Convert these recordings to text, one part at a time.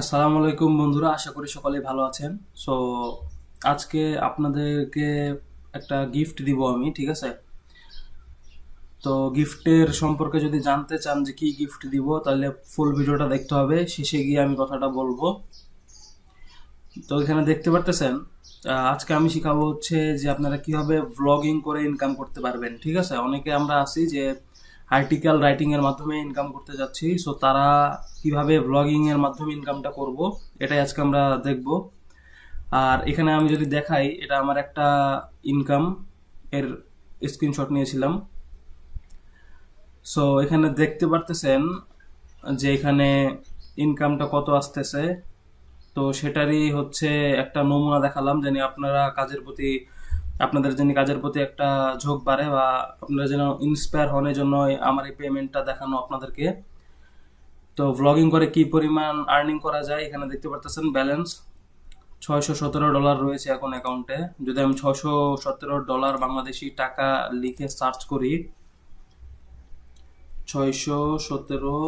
আসসালামু আলাইকুম বন্ধুরা, আশা করি সকলেই ভালো আছেন। সো আজকে আপনাদেরকে একটা গিফট দিব আমি, ঠিক আছে? তো গিফটের সম্পর্কে যদি জানতে চান যে কি গিফট দিব, তাহলে ফুল ভিডিওটা দেখতে হবে। শেষে গিয়ে আমি কথাটা বলব। তো এখানে দেখতে পারতেছেন আজকে আমি শিখাবো হচ্ছে যে আপনারা কীভাবে ব্লগিং করে ইনকাম করতে পারবেন, ঠিক আছে? অনেকে আমরা আছি যে আর্টিকেল রাইটিংয়ের মাধ্যমে ইনকাম করতে যাচ্ছি। সো তারা কীভাবে ব্লগিংয়ের মাধ্যমে ইনকামটা করব, এটাই আজকে আমরা দেখব। আর এখানে আমি যদি দেখাই, এটা আমার একটা ইনকাম এর স্ক্রিনশট নিয়েছিলাম। সো এখানে দেখতে পারতেছেন যে এখানে ইনকামটা কত আসতেছে। তো সেটারই হচ্ছে একটা নমুনা দেখালাম যেন আপনারা কাজের প্রতি আপনাদের যেন কাজের প্রতি একটা ঝোঁক বাড়ে বা আপনারা যেন ইন্সপায়ার হন এই জন্য আমার এই পেমেন্টটা দেখানো আপনাদেরকে। তো ভ্লগিং করে কি পরিমাণ আর্নিং করা যায়, এখানে দেখতে পারতেছেন ব্যালেন্স ছয়শো সতেরো ডলার রয়েছে এখন অ্যাকাউন্টে যদি আমি ছশো সতেরো ডলার বাংলাদেশি টাকা লিখে সার্চ করি, ছয়শো সতেরো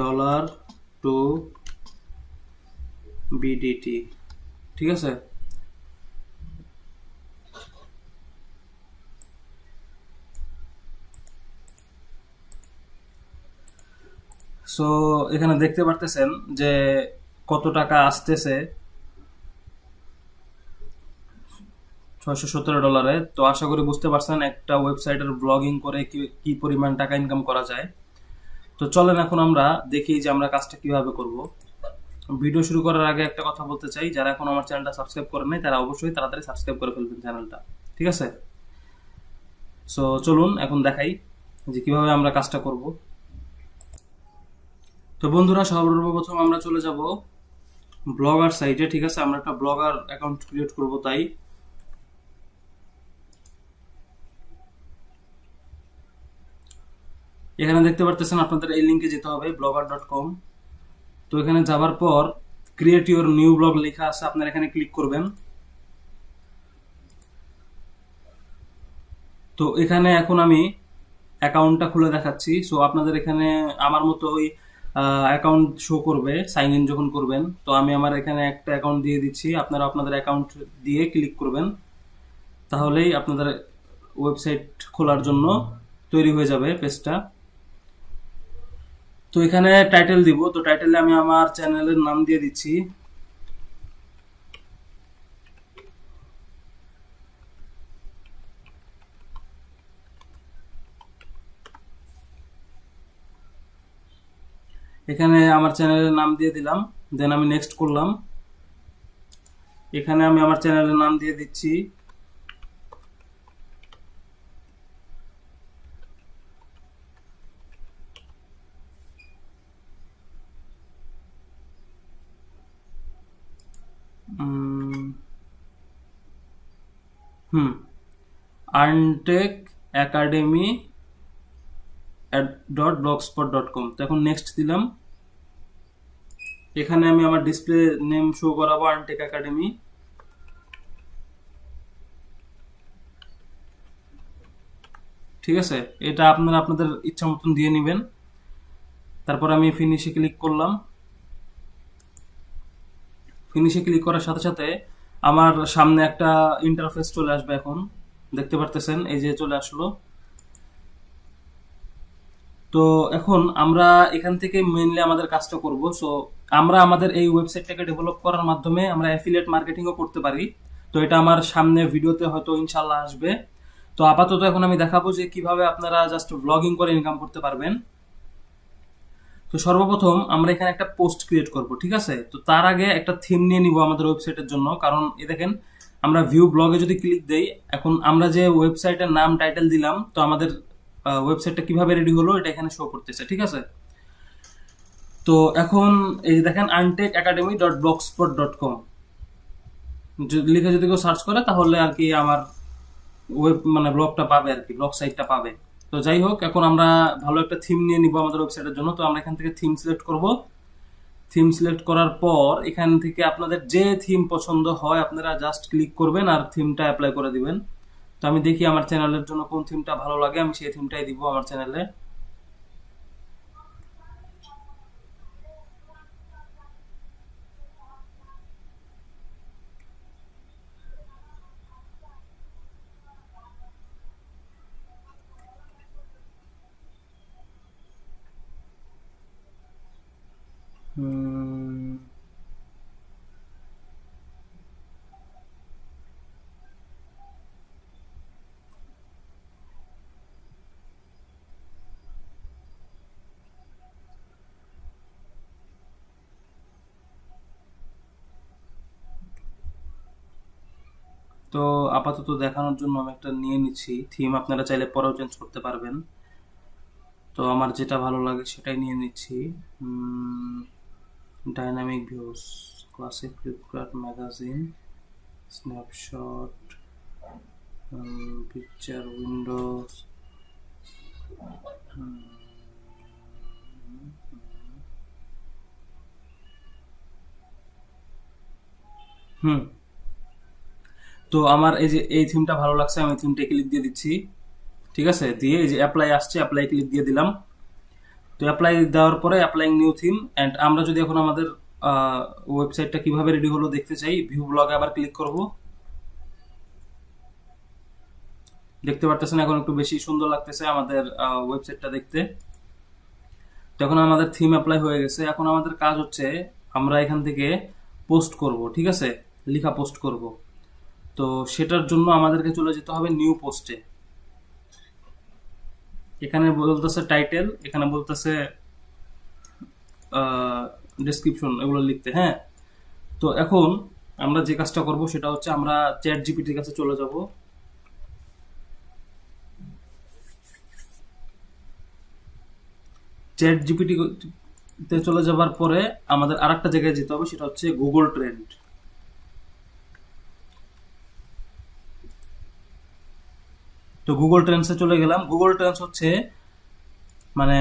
ডলার টু বিডিটি ঠিক আছে? সো এখানে দেখতে পারতেছেন যে কত টাকা আসতেছে। ছয়শো সতেরো ডলারে। তো আশা করি বুঝতে পারছেন একটা ওয়েবসাইটের ব্লগিং করে কি পরিমাণ টাকা ইনকাম করা যায়। তো চলেন এখন আমরা দেখি যে আমরা কাজটা কীভাবে করব। ভিডিও শুরু করার আগে একটা কথা বলতে চাই। যারা এখন আমার চ্যানেলটা সাবস্ক্রাইব করেন নাই, তারা অবশ্যই তাড়াতাড়ি সাবস্ক্রাইব করে ফেলবেন চ্যানেলটা। ঠিক আছে? সো চলুন এখন দেখাই যে কীভাবে আমরা কাজটা করব। তো বন্ধুরা, সর্বপ্রথম আমরা চলে যাব ব্লগার সাইটে, ঠিক আছে? আমরা একটা ব্লগার অ্যাকাউন্ট ক্রিয়েট করব তাই। এখানে দেখতে পারতেছেন আপনাদের এই লিঙ্কে যেতে হবে ব্লগার ডট কম তো এখানে যাবার পর ক্রিয়েট ইউর নিউ ব্লগ লেখা আছে, আপনারা এখানে ক্লিক করবেন। তো এখানে এখন আমি অ্যাকাউন্টটা খুলে দেখাচ্ছি। সো আপনাদের এখানে আমার মতো ওই অ্যাকাউন্ট শো করবে সাইন ইন যখন করবেন, তো আমি আমার এখানে একটা অ্যাকাউন্ট দিয়ে দিচ্ছি, আপনারা আপনাদের অ্যাকাউন্ট দিয়ে ক্লিক করবেন, তাহলেই আপনাদের ওয়েবসাইট খোলার জন্য তৈরি হয়ে যাবে পেজটা তো এখানে টাইটেল দিব, তো টাইটেলে আমি আমার চ্যানেলের নাম দিয়ে দিচ্ছি। এখানে আমার চ্যানেলের নাম দিয়ে দিলাম দেন আমি নেক্সট করলাম। এখানে আমি আমার চ্যানেলের নাম দিয়ে দিচ্ছি। হুম Earntech academy dot blogspot dot com তো এখন নেক্সট দিলাম। এখানে আমি আমার ডিসপ্লে নেম শো করাবো আর্নটেক একাডেমি ঠিক আছে? এটা আপনারা আপনাদের ইচ্ছা মতন দিয়ে নেবেন। তারপর আমি ফিনিশে ক্লিক করলাম। ফিনিশে ক্লিক করার সাথে সাথে আমার সামনে একটা ইন্টারফেস চলে আসবে এখন। দেখতে পারতেছেন? এই যে চলে আসলো। তো এখন আমরা এখান থেকে মেইনলি আমাদের কাজটা করব। সো আমরা আমাদের এই ওয়েবসাইটটাকে ডেভেলপ করার মাধ্যমে আমরা অ্যাফিলিয়েট মার্কেটিংও করতে পারি। তো এটা আমার সামনে ভিডিওতে হয়তো ইনশাল্লাহ আসবে। তো আপাতত এখন আমি দেখাবো যে কীভাবে আপনারা জাস্ট ব্লগিং করে ইনকাম করতে পারবেন। তো সর্বপ্রথম আমরা এখানে একটা পোস্ট ক্রিয়েট করব, ঠিক আছে? তো তার আগে একটা থিম নিয়ে নিব আমাদের ওয়েবসাইটের জন্য। কারণ এ দেখেন, আমরা ভিউ ব্লগে যদি ক্লিক দেই, এখন আমরা যে ওয়েবসাইটের নাম টাইটেল দিলাম, তো আমাদের ওয়েবসাইটটা কীভাবে রেডি হলো, এটা এখানে শো করতেছে, ঠিক আছে? তো এখন এই যে দেখেন Earntech academy dot blogspot dot com লিখে যদি কেউ সার্চ করে, তাহলে আর কি আমার ওয়েব মানে ব্লগটা পাবে আর কি ব্লগ সাইটটা পাবে। তো যাই হোক, এখন আমরা ভালো একটা থিম নিয়ে নিব আমাদের ওয়েবসাইটের জন্য। তো আমরা এখান থেকে থিম সিলেক্ট করব। থিম সিলেক্ট করার পর এখান থেকে আপনাদের যে থিম পছন্দ হয়, আপনারা জাস্ট ক্লিক করবেন আর থিমটা অ্যাপ্লাই করে দিবেন। তো আমি দেখি আমার চ্যানেলের জন্য কোন থিমটা ভালো লাগে, আমি সেই থিমটাই দিব আমার চ্যানেলে তো আপাতত দেখানোর জন্য আমি একটা নিয়ে নিচ্ছি। থিম আপনারা চাইলে পরেও চেঞ্জ করতে পারবেন। তো আমার যেটা ভালো লাগে সেটাই নিয়ে নিচ্ছি। Dynamic views classic Flipcard magazine snapshot picture windows hmm. তো আমার এই যে, এই থিমটা ভালো লাগছে, আমি থিমটা ক্লিক দিয়ে দিচ্ছি। ঠিক আছে? দিয়ে এই যে অ্যাপ্লাই আসছে অ্যাপ্লাই ক্লিক দিয়ে দিলাম। তো অ্যাপ্লাই দেওয়ার পরে অ্যাপ্লাইং নিউ থিম অ্যান্ড আমরা যদি এখন আমাদের ওয়েবসাইটটা কীভাবে রেডি হলো দেখতে চাই ভিউ ব্লগে আবার ক্লিক করব। দেখতে পারতেছেন এখন একটু বেশি সুন্দর লাগতেছে আমাদের ওয়েবসাইটটা দেখতে। তো এখন আমাদের থিম অ্যাপ্লাই হয়ে গেছে। এখন আমাদের কাজ হচ্ছে, আমরা এখান থেকে পোস্ট করব, ঠিক আছে? লেখা পোস্ট করব। তো সেটার জন্য আমাদেরকে চলে যেতে হবে নিউ পোস্টে। এখানে বলতেছে টাইটেল এখানে বলতেছে ডেসক্রিপশন এগুলো লিখতে হ্যাঁ? তো এখন আমরা যে কাজটা করব সেটা হচ্ছে আমরা চ্যাট জিপিটির কাছে চলে যাব। চ্যাট জিপিটি তে চলে যাবার পরে আমাদের আরেকটা জায়গায় যেতে হবে, সেটা হচ্ছে গুগল ট্রেন্ড তো গুগল ট্রেন্ডসে চলে গেলাম। গুগল ট্রেন্ডস হচ্ছে মানে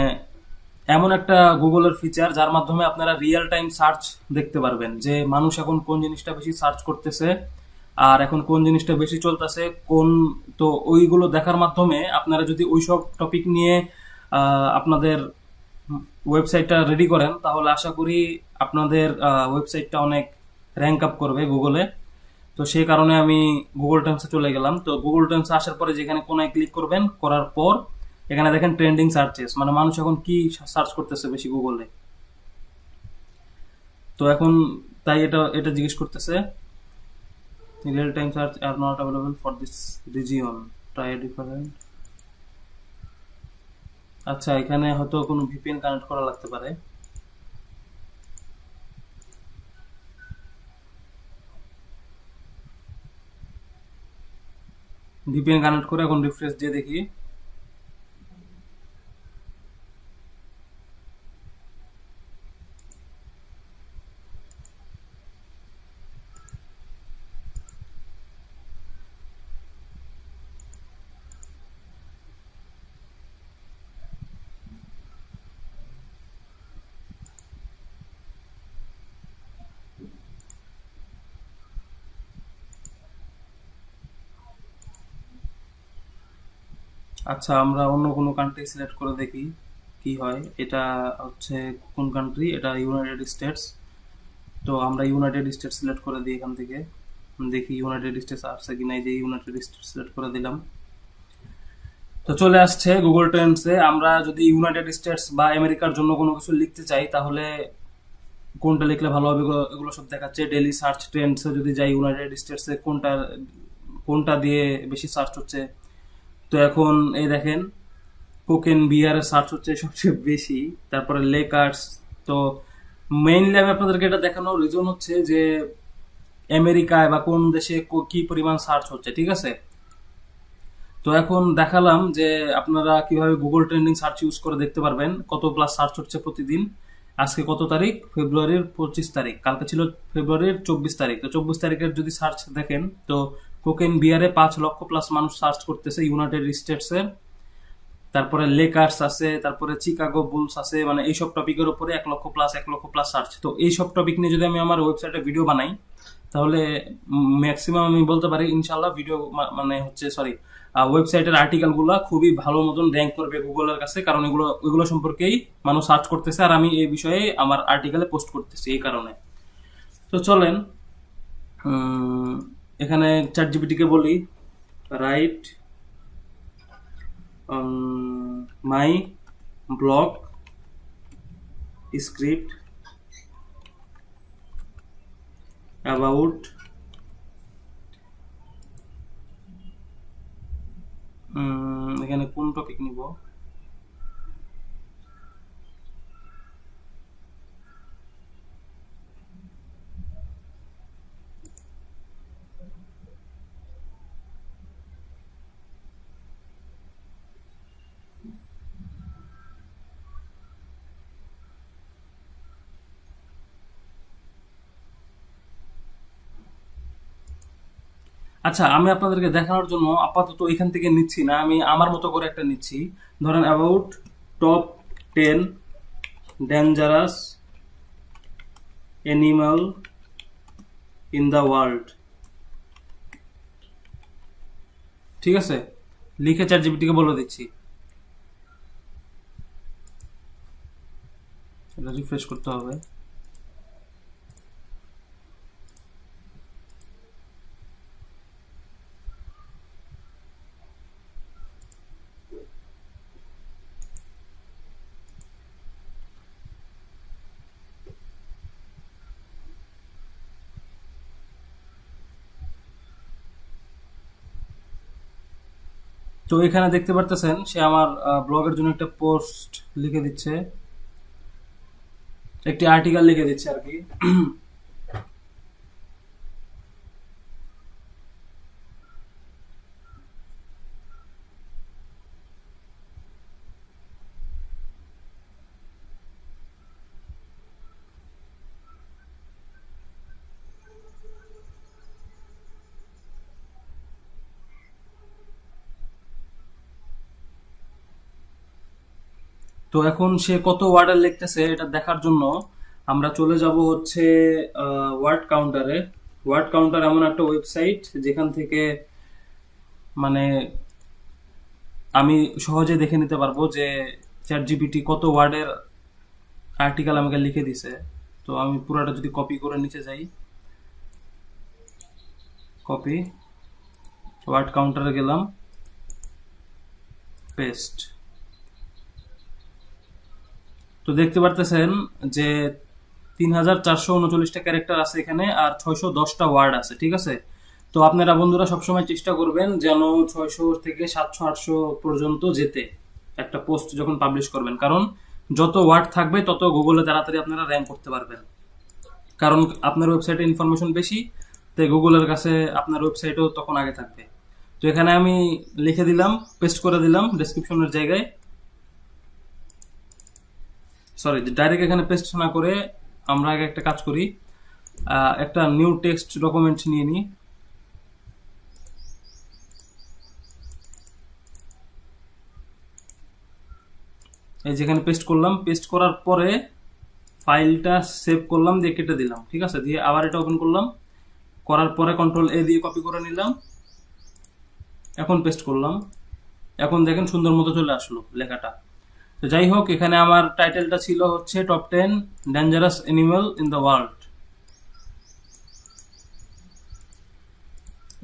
এমন একটা গুগলের ফিচার যার মাধ্যমে আপনারা রিয়েল টাইম সার্চ দেখতে পারবেন যে মানুষ এখন কোন জিনিসটা বেশি সার্চ করতেছে আর এখন কোন জিনিসটা বেশি চলতেছে, কোন তো ওইগুলো দেখার মাধ্যমে আপনারা যদি ওইসব টপিক নিয়ে আপনাদের ওয়েবসাইটটা রেডি করেন, তাহলে আশা করি আপনাদের ওয়েবসাইটটা অনেক র্যাঙ্ক আপ করবে গুগলে তো সেই কারণে আমি গুগল ট্রেন্ডসে চলে গেলাম। তো গুগল ট্রেন্ডসে আসার পরে যেখানে কোনায় ক্লিক করবেন, করার পর এখানে দেখেন ট্রেন্ডিং সার্চেস মানে মানুষ এখন কি সার্চ করতেছে বেশি গুগলে তো এখন তাই এটা এটা জিজ্ঞেস করতেছে real time search are not available for this region try different আচ্ছা এখানে হয়তো কোনো ভিপিএন কানেক্ট করা লাগতে পারে। ভিপিএন কানেক্ট করে এখন রিফ্রেশ দিয়ে দেখি। আচ্ছা আমরা অন্য কোনো কান্ট্রি সিলেক্ট করে দেখি কি হয়। এটা হচ্ছে কোন কান্ট্রি এটা ইউনাইটেড স্টেটস তো আমরা ইউনাইটেড স্টেটস সিলেক্ট করে দিই এখান থেকে। দেখি ইউনাইটেড স্টেটস আসছে কি নাই যে ইউনাইটেড স্টেটস সিলেক্ট করে দিলাম। তো চলে আসছে গুগল ট্রেন্ডসে আমরা যদি ইউনাইটেড স্টেটস বা আমেরিকার জন্য কোনো কিছু লিখতে চাই, তাহলে কোনটা লিখলে ভালো হবে এগুলো সব দেখাচ্ছে। ডেলি সার্চ ট্রেন্ডসে যদি যাই ইউনাইটেড স্টেটসে কোনটা কোনটা দিয়ে বেশি সার্চ হচ্ছে? তো এখন এই দেখেন, কোকেন বিয়ারের সার্চ হচ্ছে সবচেয়ে বেশি, তারপরে লেকার্স তো মেইনলি আমি আপনাদেরকে এটা দেখানোর রিজন হচ্ছে যে আমেরিকায় বা কোন দেশে কি পরিমাণ সার্চ হচ্ছে, ঠিক আছে? তো এখন দেখালাম যে আপনারা কীভাবে গুগল ট্রেন্ডিং সার্চ ইউজ করে দেখতে পারবেন, কত প্লাস সার্চ হচ্ছে প্রতিদিন, আজকে কত তারিখ? ফেব্রুয়ারির পঁচিশ তারিখ, কালকে ছিল ফেব্রুয়ারির চব্বিশ তারিখ, তো চব্বিশ তারিখের যদি সার্চ দেখেন, তো কোকেন বিয়ারে পাঁচ লক্ষ প্লাস মানুষ সার্চ করতেছে ইউনাইটেড স্টেটসের তারপরে লেকার্স আছে, তারপরে চিকাগো বুলস আছে মানে এইসব টপিকের উপরে এক লক্ষ প্লাস এক লক্ষ প্লাস সার্চ তো এইসব টপিক নিয়ে যদি আমি আমার ওয়েবসাইটে ভিডিও বানাই, তাহলে ম্যাক্সিমাম আমি বলতে পারি ইনশাল্লাহ ভিডিও মানে হচ্ছে সরি ওয়েবসাইটের আর্টিকেলগুলো খুবই ভালো মতন র্যাঙ্ক করবে গুগলের কাছে, কারণ এগুলো এগুলো সম্পর্কেই মানুষ সার্চ করতেছে আর আমি এই বিষয়ে আমার আর্টিকেলে পোস্ট করতেছি এই কারণে। তো চলেন এখানে চার জিবিটিকে বলি write my blog script about এখানে কোন টপিক নিব? আচ্ছা আমি আপনাদেরকে দেখানোর জন্য আপাতত এখান থেকে নিচ্ছি না, আমি আমার মতো করে একটা নিচ্ছি। ধরেন about top ten dangerous animal in the world ঠিক আছে? লিখে চ্যাট জিপিটিকে বলে দিচ্ছি। এটা রিফ্রেশ করতে হবে। তো এখানে দেখতে পারতেছেন, সে আমার ব্লগের জন্য একটা পোস্ট লিখে দিচ্ছে। একটি আর্টিকেল লিখে দিচ্ছে আর কি। তো এখন সে কত ওয়ার্ডের লিখতেছে এটা দেখার জন্য। আমরা চলে যাব হচ্ছে ওয়ার্ড কাউন্টারে ওয়ার্ড কাউন্টার এমন একটা ওয়েবসাইট যেখান থেকে মানে আমি সহজে দেখে নিতে পারব যে চ্যাট জিপিটি কত ওয়ার্ডের আর্টিকেল আমাকে লিখে দিছে। তো আমি পুরোটা যদি কপি করে নিচে যাই। কপি ওয়ার্ড কাউন্টারে গেলাম পেস্ট তো দেখতে পারতেছেন যে তিন হাজার চারশো উনচল্লিশটা ক্যারেক্টার আছে এখানে আর ছয়শো দশটা ওয়ার্ড আছে, ঠিক আছে? তো আপনারা বন্ধুরা সবসময় চেষ্টা করবেন যেন ছয়শো থেকে সাতশো, আটশো পর্যন্ত যেতে, একটা পোস্ট যখন পাবলিশ করবেন। কারণ যত ওয়ার্ড থাকবে, তত গুগলে তাড়াতাড়ি আপনারা র্যাঙ্ক করতে পারবেন। কারণ আপনার ওয়েবসাইটে ইনফরমেশন বেশি, তাই গুগলের কাছে আপনার ওয়েবসাইটও তখন আগে থাকবে। তো এখানে আমি লিখে দিলাম, পেস্ট করে দিলাম ডেসক্রিপশনের জায়গায়। সরি ডাইরেক্ট এখানে পেস্ট না করে আমরা আগে একটা কাজ করি। একটা নিউ টেক্সট ডকুমেন্ট নিয়ে নিই। এই যেখানে পেস্ট করলাম পেস্ট করার পরে ফাইলটা সেভ করলাম, দিয়ে কেটে দিলাম, ঠিক আছে? দিয়ে আবার এটা ওপেন করলাম। করার পরে কন্ট্রোল এ দিয়ে কপি করে নিলাম। এখন পেস্ট করলাম। এখন দেখেন সুন্দর মতো চলে আসলো লেখাটা। যাই হোক, এখানে আমার টাইটেলটা ছিল হচ্ছে top ten dangerous animal in the world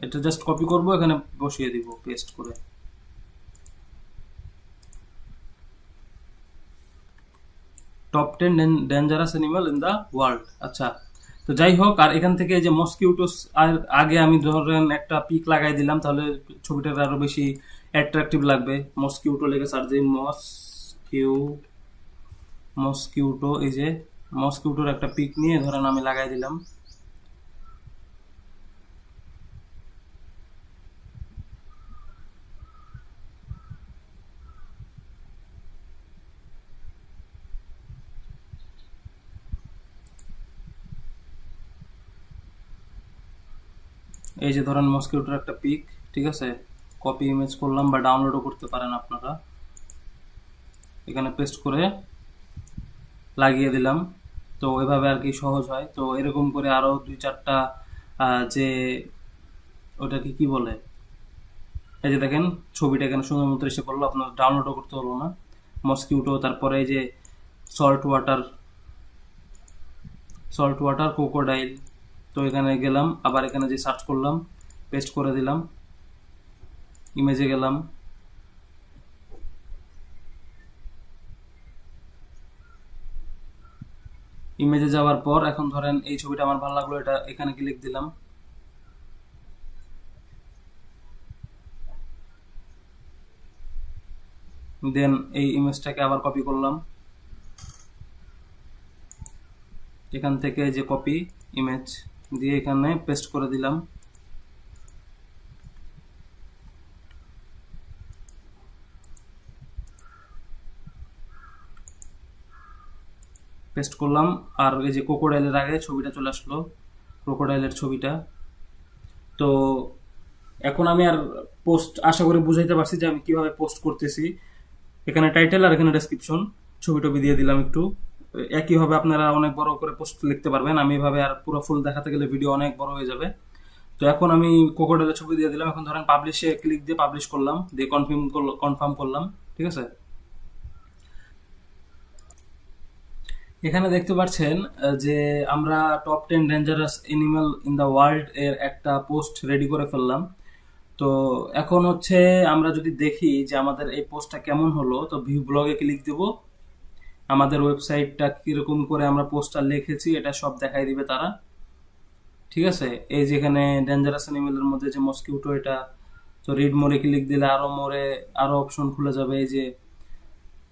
এটা জাস্ট কপি করব, এখানে বসিয়ে দিব পেস্ট করে। Top ten dangerous animal in the world আচ্ছা তো যাই হোক, আর এখান থেকে যে মসকিউটোস আর আগে আমি ধরেন একটা পিক লাগাই দিলাম, তাহলে ছবিটার আরও বেশি অ্যাট্রাকটিভ লাগবে। মসকিউটো লেগে সার্চ দিই মসকিউ, মসকিউটো, এই যে মসকিউটোর একটা পিক নিয়ে ধরেন আমি লাগাই দিলাম। এই যে ধরেন মসকিউটোর একটা পিক, ঠিক আছে? কপি ইমেজ করলাম বা ডাউনলোডও করতে পারেন আপনারা। এখানে পেস্ট করে লাগিয়ে দিলাম। তো এভাবে আর কি সহজ হয়। তো এরকম করে আরও দুই চারটা যে ওটাকে কি বলে? এই যে দেখেন, ছবিটা এখানে সুন্দর মতো এসে পড়ল। আপনার ডাউনলোডও করতে হলো না। মসকিউটো তারপরে এই যে salt water salt water crocodile তো এখানে গেলাম। আবার এখানে যে সার্চ করলাম পেস্ট করে দিলাম। ইমেজে গেলাম। ইমেজে যাওয়ার পর এখন ধরেন এই ছবিটা আমার ভালো লাগল, এটা এখানে ক্লিক দিলাম। দেন এই ইমেজটাকে আবার কপি করলাম। এখান থেকে যে কপি ইমেজ দিয়ে এখানে পেস্ট করে দিলাম। পেস্ট করলাম, আর এই যে ক্রোকোডাইলের আগে ছবিটা চলে আসলো ক্রোকোডাইলের ছবিটা। তো এখন আমি আর পোস্ট আশা করে বুঝাইতে পারছি যে আমি কীভাবে পোস্ট করতেছি। এখানে টাইটেল আর এখানে ডেসক্রিপশন ছবি টবি দিয়ে দিলাম একটু। একইভাবে আপনারা অনেক বড় করে পোস্ট লিখতে পারবেন। আমি এভাবে আর পুরো ফুল দেখাতে গেলে ভিডিও অনেক বড় হয়ে যাবে। তো এখন আমি কোকোডেলের ছবি দিয়ে দিলাম। এখন ধরেন পাবলিশে ক্লিক দিয়ে পাবলিশ করলাম, দিয়ে কনফার্ম কনফার্ম করলাম, ঠিক আছে? এখানে দেখতে পাচ্ছেন যে আমরা top ten dangerous animal in the world এর একটা পোস্ট রেডি করে ফেললাম। তো এখন হচ্ছে আমরা যদি দেখি যে আমাদের এই পোস্টটা কেমন হলো, তো ভিউ ব্লগে ক্লিক দেব। আমাদের ওয়েবসাইটটা কীরকম করে আমরা পোস্টটা লিখেছি, এটা সব দেখাই দিবে তারা। ঠিক আছে? এই যেখানে ডেঞ্জারাস অ্যানিমেলের মধ্যে যে মস্কিউটো এটা তো রিড মোরে ক্লিক দিলে আরও মোরে আরও অপশন খুলে যাবে। এই যে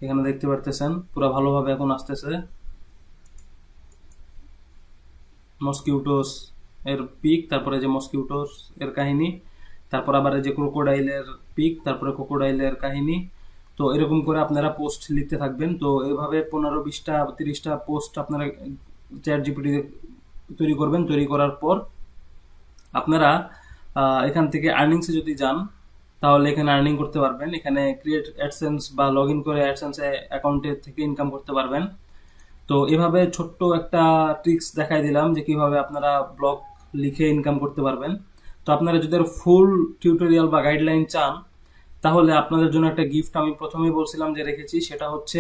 এখানে দেখতে পারতেছেন, পুরো ভালোভাবে এখন আসতেছে। মস্কিউটোস এর পিক, তারপরে যে মস্কিউটোস এর কাহিনী, তারপর আবার যে ক্রোকোডাইলের পিক, তারপরে ক্রোকোডাইলের কাহিনী। তো এরকম করে আপনারা পোস্ট লিখতে থাকবেন। তো এভাবে পনেরো বিশটা, তিরিশটা পোস্ট আপনারা চ্যাট জিপিটি তৈরি করবেন। তৈরি করার পর আপনারা এখান থেকে আর্নিংসে যদি যান, তাহলে এখানে আর্নিং করতে পারবেন। এখানে ক্রিয়েট অ্যাডসেন্স বা লগ ইন করে অ্যাডসেন্সে অ্যাকাউন্টের থেকে ইনকাম করতে পারবেন। তো এভাবে ছোট্ট একটা ট্রিক্স দেখাই দিলাম যে কীভাবে আপনারা ব্লগ লিখে ইনকাম করতে পারবেন। তো আপনারা যদি ফুল টিউটোরিয়াল বা গাইডলাইন চান, তাহলে আপনাদের জন্য একটা গিফট আমি প্রথমেই বলছিলাম যে রেখেছি, সেটা হচ্ছে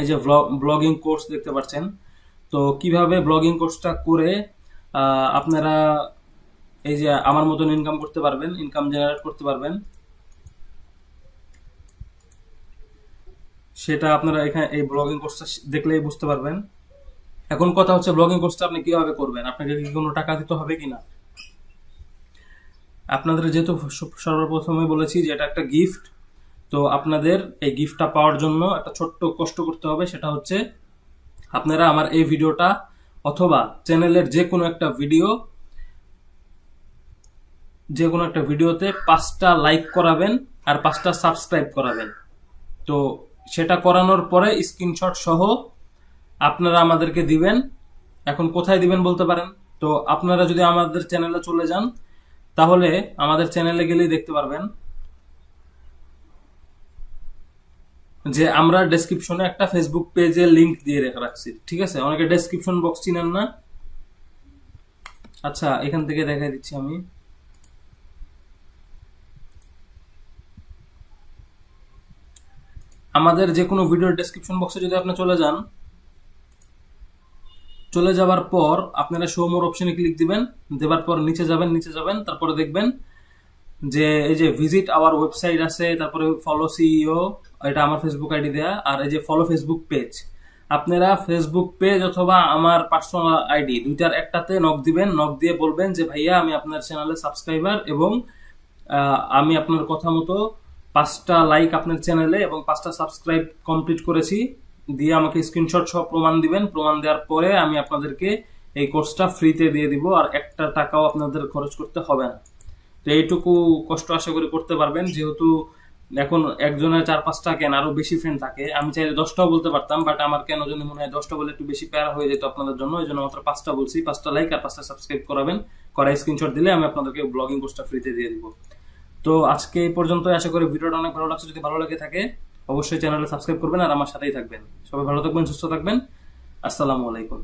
এই যে ব্লগিং কোর্স দেখতে পাচ্ছেন। তো কীভাবে ব্লগিং কোর্সটা করে আপনারা এই যে আমার মতন ইনকাম করতে পারবেন ইনকাম জেনারেট করতে পারবেন। সেটা আপনারা এখানে এই ব্লগিং কোর্সটা দেখলেই বুঝতে পারবেন। এখন কথা হচ্ছে ব্লগিং কোর্সটা আপনি কীভাবে করবেন? আপনাকে কি কোনো টাকা দিতে হবে কি না আপনাদের যেহেতু সর্বপ্রথমে বলেছি যে এটা একটা গিফট তো আপনাদের এই গিফটটা পাওয়ার জন্য একটা ছোট্ট কষ্ট করতে হবে, সেটা হচ্ছে আপনারা আমার এই ভিডিওটা অথবা চ্যানেলের যে কোনো একটা ভিডিও যে কোনো একটা ভিডিওতে পাঁচটা লাইক করাবেন আর পাঁচটা সাবস্ক্রাইব করাবেন। তো সেটা করানোর পরে স্ক্রিনশট সহ আপনারা আমাদেরকে দিবেন। এখন কোথায় দিবেন বলতে পারেন? তো আপনারা যদি আমাদের চ্যানেলে চলে যান, তাহলে আমাদের চ্যানেলে গেলেই দেখতে পারবেন যে আমরা ডেসক্রিপশনে একটা ফেসবুক পেজে লিংক দিয়ে রেখে রাখছি। ঠিক আছে? অনেকে ডেসক্রিপশন বক্স চিনেন না। আচ্ছা এখান থেকে দেখাই দিচ্ছি আমি। আমাদের যে কোনো ভিডিওর ডেসক্রিপশন বক্সে যদি আপনি চলে যান, চলে যাওয়ার পর আপনারা শো মোর অপশনে ক্লিক দিবেন দেওয়ার পর নিচে যাবেন নিচে যাবেন, তারপরে দেখবেন যে এই যে ভিজিট আওয়ার ওয়েবসাইট আছে, তারপরে ফলো সিইও এটা আমার ফেসবুক আইডি দেয়া, আর এই যে ফলো ফেসবুক পেজ আপনারা ফেসবুক পেজ অথবা আমার পার্সোনাল আইডি দুইটার একটাতে নক দিবেন নক দিয়ে বলবেন যে, ভাইয়া, আমি আপনার চ্যানেলে সাবস্ক্রাইবার এবং আমি আপনার কথা মতো পাঁচটা লাইক আপনার চ্যানেলে এবং পাঁচটা সাবস্ক্রাইব কমপ্লিট করেছি। দিয়ে আমাকে স্ক্রিনশট সহ প্রমাণ দিবেন। প্রমাণ দেওয়ার পরে আমি আপনাদেরকে এই কোর্সটা ফ্রিতে দিয়ে দিব আর একটা টাকাও আপনাদের খরচ করতে হবে না। তো এইটুকু কষ্ট আশা করি করতে পারবেন। যেহেতু এখন একজনের চার পাঁচটা কেন আরও বেশি ফ্রেন্ড থাকে। আমি চাইলে দশটাও বলতে পারতাম বাট আমার কেন জন্য মনে হয় দশটা বলে একটু বেশি প্যারা হয়ে যেত আপনাদের জন্য। এই জন্য মাত্র পাঁচটা বলছি। পাঁচটা লাইক আর পাঁচটা সাবস্ক্রাইব করাবেন। করা স্ক্রিনশট দিলে আমি আপনাদেরকে ব্লগিং কোর্সটা ফ্রিতে দিয়ে দিব। তো আজকে এই পর্যন্ত আশা করি ভিডিওটা অনেক ভালো লাগছে। যদি ভালো লাগে থাকে, অবশ্যই চ্যানেলে সাবস্ক্রাইব করবেন আর আমার সাথেই থাকবেন। সবাই ভালো থাকবেন, সুস্থ থাকবেন। আসসালামু আলাইকুম।